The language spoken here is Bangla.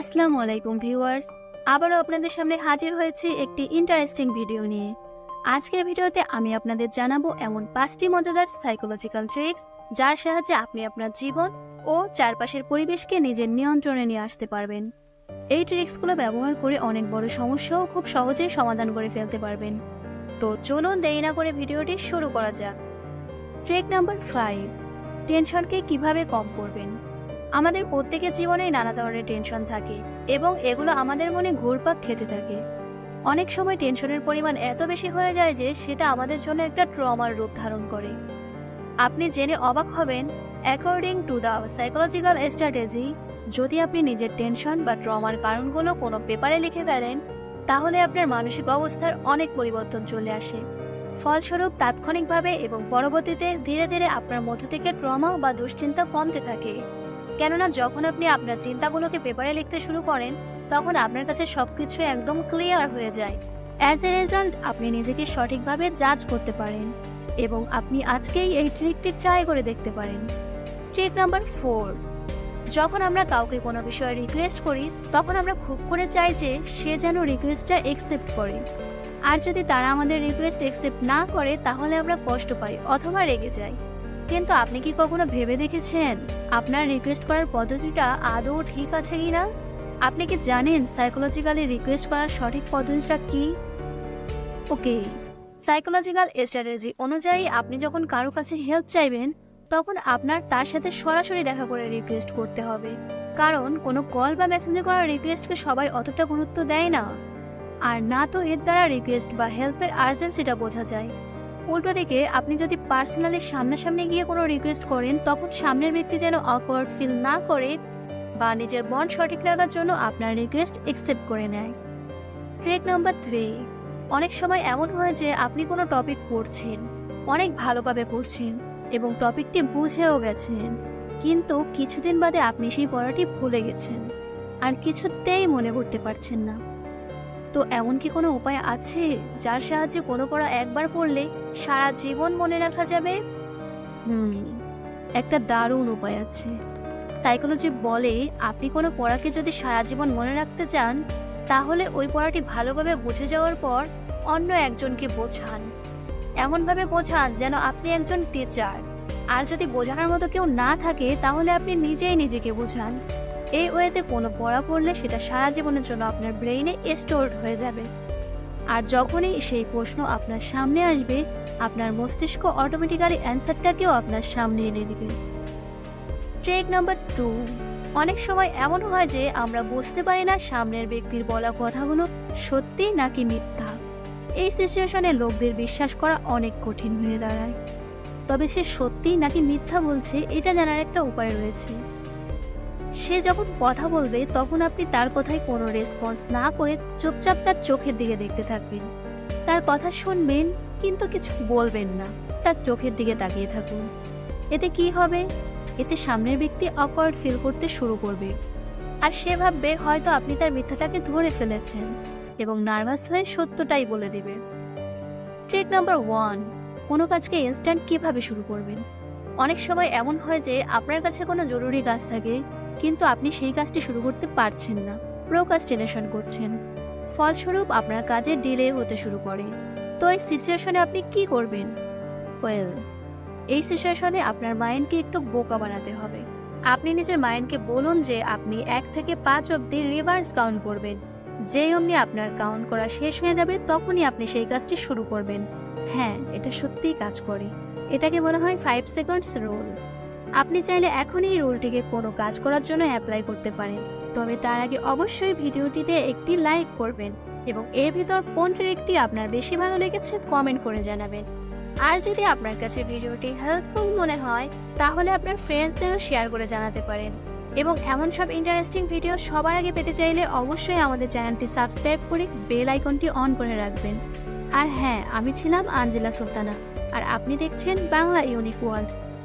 আসসালামু আলাইকুম ভিউয়ার্স, আবারও আপনাদের সামনে হাজির হয়েছে একটি ইন্টারেস্টিং ভিডিও নিয়ে। আজকের ভিডিওতে আমি আপনাদের জানাব এমন পাঁচটি মজাদার সাইকোলজিক্যাল ট্রিক্স যার সাহায্যে আপনি আপনার জীবন ও চারপাশের পরিবেশকে নিজের নিয়ন্ত্রণে নিয়ে আসতে পারবেন। এই ট্রিক্সগুলো ব্যবহার করে অনেক বড় সমস্যাও খুব সহজেই সমাধান করে ফেলতে পারবেন। তো চলুন দেরি না করে ভিডিওটি শুরু করা যাক। ট্রিক নাম্বার ফাইভ টেনশনকে কীভাবে কম করবেন? আমাদের প্রত্যেকের জীবনেই নানা ধরনের টেনশন থাকে এবং এগুলো আমাদের মনে ঘুরপাক খেতে থাকে। অনেক সময় টেনশনের পরিমাণ এত বেশি হয়ে যায় যে সেটা আমাদের জন্য একটা ট্রমার রূপ ধারণ করে। আপনি জেনে অবাক হবেন according to the psychological strategy যদি আপনি নিজের টেনশন বা ট্রমার কারণগুলো কোনো পেপারে লিখে ফেলেন, তাহলে আপনার মানসিক অবস্থার অনেক পরিবর্তন চলে আসে। ফলস্বরূপ, তাৎক্ষণিকভাবে এবং পরবর্তীতে ধীরে ধীরে আপনার মধ্য থেকে ট্রমা বা দুশ্চিন্তা কমতে থাকে। কেননা যখন আপনি আপনার চিন্তাগুলোকে পেপারে লিখতে শুরু করেন, তখন আপনার কাছে সবকিছু একদম ক্লিয়ার হয়ে যায়। অ্যাজ এ রেজাল্ট আপনি নিজেকে সঠিকভাবে জাজ করতে পারেন এবং আপনি আজকেই এই ট্রিকটি ট্রাই করে দেখতে পারেন। ট্রিক নাম্বার ফোর যখন আমরা কাউকে কোনো বিষয়ে রিকোয়েস্ট করি, তখন আমরা খুব করে চাই যে সে যেন রিকোয়েস্টটা একসেপ্ট করে। আর যদি তারা আমাদের রিকোয়েস্ট একসেপ্ট না করে, তাহলে আমরা কষ্ট পাই অথবা রেগে যাই। কিন্তু আপনি কি কখনো ভেবে দেখেছেন? আপনার রিকোয়েস্ট করার পদ্ধতিটা আদৌ ঠিক আছে কি না? আপনি কি জানেন সাইকোলজিক্যালি রিকোয়েস্ট করার সঠিক পদ্ধতিটা কি? ওকে সাইকোলজিক্যাল স্ট্র্যাটেজি অনুযায়ী আপনি যখন কারও কাছে হেল্প চাইবেন, তখন আপনার তার সাথে সরাসরি দেখা করে রিকোয়েস্ট করতে হবে। কারণ কোনো কল বা মেসেজে করা রিকোয়েস্টকে সবাই অতটা গুরুত্ব দেয় না। আর না তো এর দ্বারা রিকোয়েস্ট বা হেল্পের আর্জেন্সিটা বোঝা যায়। উল্টো দিকে আপনি যদি পার্সোনালি সামনাসামনি গিয়ে কোনো রিকোয়েস্ট করেন, তখন সামনের ব্যক্তি যেন অকওয়ার্ড ফিল না করে বা নিজের বন্ড সঠিক রাখার জন্য আপনার রিকোয়েস্ট একসেপ্ট করে নেয়। ট্রেক নাম্বার থ্রি অনেক সময় এমন হয় যে আপনি কোনো টপিক পড়ছেন, অনেক ভালোভাবে পড়ছেন এবং টপিকটি বুঝেও গেছেন, কিন্তু কিছুদিন বাদে আপনি সেই পড়াটি ভুলে গেছেন। আর কিছুতেই মনে করতে পারছেন না। তো এমন কি কোনো উপায় আছে যার সাহায্যে কোনো পড়া একবার পড়লে সারা জীবন মনে রাখা যাবে? হুম একটা দারুণ উপায় আছে। সাইকোলজি বলে আপনি কোনো পড়াকে যদি সারা জীবন মনে রাখতে চান তাহলে ওই পড়াটি ভালোভাবে বুঝে যাওয়ার পর অন্য একজনকে বোঝান। এমনভাবে বোঝান যেন আপনি একজন টিচার। আর যদি বোঝানোর মতো কেউ না থাকে তাহলে আপনি নিজেই নিজেকে বোঝান। এই ওয়েতে কোনো পড়া পড়লে সেটা সারা জীবনের জন্য আপনার ব্রেইনে স্টোরড হয়ে যাবে। আর যখনই সেই প্রশ্ন আপনার সামনে আসবে, আপনার মস্তিষ্ক অটোমেটিক্যালি অ্যান্সারটাকেও আপনার সামনে এনে দিবে। ট্রেক নাম্বার টু অনেক সময় এমন হয় যে আমরা বুঝতে পারি না সামনের ব্যক্তির বলা কথাগুলো সত্যি নাকি মিথ্যা। এই সিচুয়েশনে লোকদের বিশ্বাস করা অনেক কঠিন হয়ে দাঁড়ায়। তবে সে সত্যি নাকি মিথ্যা বলছে, এটা জানার একটা উপায় রয়েছে। সে যখন কথা বলবে, তখন আপনি তার কথায় কোনো রেসপন্স না করে চুপচাপ তার চোখের দিকে দেখতে থাকবেন। তার কথা শুনবেন, কিন্তু কিছু বলবেন না। তার চোখের দিকে তাকিয়ে থাকুন। এতে কি হবে? এতে সামনের ব্যক্তি অকওয়ার্ড ফিল করতে শুরু করবে। আর সে ভাববে, হয়তো আপনি তার মিথ্যাটাকে ধরে ফেলেছেন এবং নার্ভাস হয়ে সত্যটাই বলে দিবে। ট্রিক নাম্বার ওয়ান কোনো কাজকে ইনস্ট্যান্ট কীভাবে শুরু করবেন? অনেক সময় এমন হয় যে আপনার কাছে কোনো জরুরি কাজ থাকে কিন্তু আপনি সেই কাজটি শুরু করতে পারছেন না। প্রোকাস্টিনেশন করছেন। ফলস্বরূপ আপনার কাজে ডিলে হতে শুরু করে। তো এই সিচুয়েশনে আপনি কি করবেন? ওয়েল এই সিচুয়েশনে আপনার মাইন্ডকে একটু বোকা বানাতে হবে। আপনি নিজের মাইন্ডকে বলুন যে আপনি এক থেকে পাঁচ অব্দি রিভার্স কাউন্ট করবেন। যেই অমনি আপনার কাউন্ট করা শেষ হয়ে যাবে, তখনই আপনি সেই কাজটি শুরু করবেন। হ্যাঁ এটা সত্যিই কাজ করে। এটাকে বলা হয় ফাইভ সেকেন্ডস রুল আপনি চাইলে এখনই এই রুলটিকে কোনো কাজ করার জন্য অ্যাপ্লাই করতে পারেন। তবে তার আগে অবশ্যই ভিডিওটিতে একটি লাইক করবেন এবং এর ভিতর কোন ট্রিকটি আপনার বেশি ভালো লেগেছে কমেন্ট করে জানাবেন। আর যদি আপনার কাছে ভিডিওটি হেল্পফুল মনে হয়, তাহলে আপনার ফ্রেন্ডসদেরও শেয়ার করে জানাতে পারেন। এবং এমন সব ইন্টারেস্টিং ভিডিও সবার আগে পেতে চাইলে অবশ্যই আমাদের চ্যানেলটি সাবস্ক্রাইব করে বেল আইকনটি অন করে রাখবেন। আর হ্যাঁ আমি ছিলাম আঞ্জেলা সুলতানা, আর আপনি দেখছেন Bangla unique world.